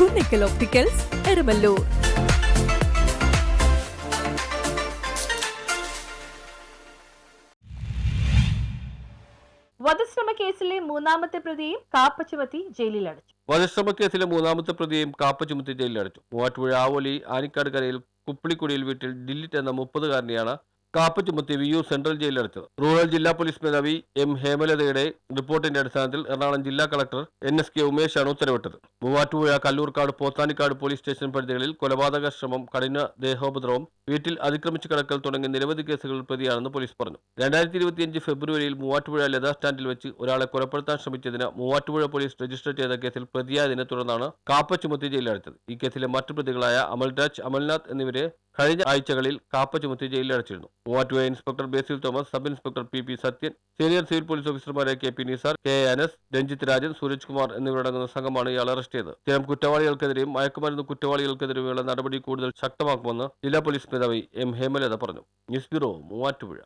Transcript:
Kunnickal opticals Erumalloor വധശ്രമ കേസിലെ മൂന്നാമത്തെ പ്രതിയും കാപ്പച്ചുമത്തി ജയിലിൽ അടച്ചു വധശ്രമ കേസിലെ മൂന്നാമത്തെ പ്രതിയെയും കാപ്പ ചുമത്തി ജയിലിലടച്ചു. മൂവാറ്റുപുഴ ആവോലി ആനിക്കാട് കരയിൽ കുപ്പിളിക്കുടിയിൽ വീട്ടിൽ ഡില്ലിറ്റ് എന്ന മുപ്പതുകാരനെയാണ് കാപ്പ ചുമത്തി വിയൂർ സെൻട്രൽ ജയിലിലടച്ചത്. റൂറൽ ജില്ലാ പോലീസ് മേധാവി എം ഹേമലതയുടെ റിപ്പോർട്ടിന്റെ അടിസ്ഥാനത്തിൽ എറണാകുളം ജില്ലാ കളക്ടർ എൻ എസ് കെ ഉമേഷാണ് ഉത്തരവിട്ടത്. മൂവാറ്റുപുഴ കല്ലൂർക്കാട് പോത്താനിക്കാട് പോലീസ് സ്റ്റേഷൻ പരിധികളിൽ കൊലപാതക ശ്രമം കഠിന ദേഹോപദ്രവം വീട്ടിൽ അതിക്രമിച്ചു കടക്കൽ തുടങ്ങിയ നിരവധി കേസുകളിൽ പ്രതിയാണെന്ന് പോലീസ് പറഞ്ഞു. രണ്ടായിരത്തി ഇരുപത്തിയഞ്ച് ഫെബ്രുവരിയിൽ മൂവാറ്റുപുഴ ലതാ സ്റ്റാൻഡിൽ വെച്ച് ഒരാളെ കൊലപ്പെടുത്താൻ ശ്രമിച്ചതിന് മൂവാറ്റുപുഴ പോലീസ് രജിസ്റ്റർ ചെയ്ത കേസിൽ പ്രതിയായതിനെ തുടർന്നാണ് കാപ്പ ചുമത്തി ജയിലിലടച്ചത്. ഈ കേസിലെ മറ്റു പ്രതികളായ അമൽരാജ് അമൽനാഥ് എന്നിവരെ കഴിഞ്ഞ ആഴ്ചകളിൽ കാപ്പ ചുമത്തി ജയിലിലടച്ചിരുന്നു Muvattupuzha inspector Basil Thomas sub inspector P P Sathyan senior civil police ഓഫീസർമാരായ K P Nisar K Anas Ranjith Rajan Suraj Kumar എന്നിവരടങ്ങുന്ന സംഘമാണ് ഇയാൾ അറസ്റ്റ് ചെയ്തത്. ഇത്തരം കുറ്റവാളികൾക്കെതിരെയും മയക്കുമരുന്ന് കുറ്റവാളികൾക്കെതിരെയുമുള്ള നടപടി കൂടുതൽ ശക്തമാക്കുമെന്ന് ജില്ലാ പോലീസ് മേധാവി എം ഹേമലത പറഞ്ഞു. News bureau Muvattupuzha.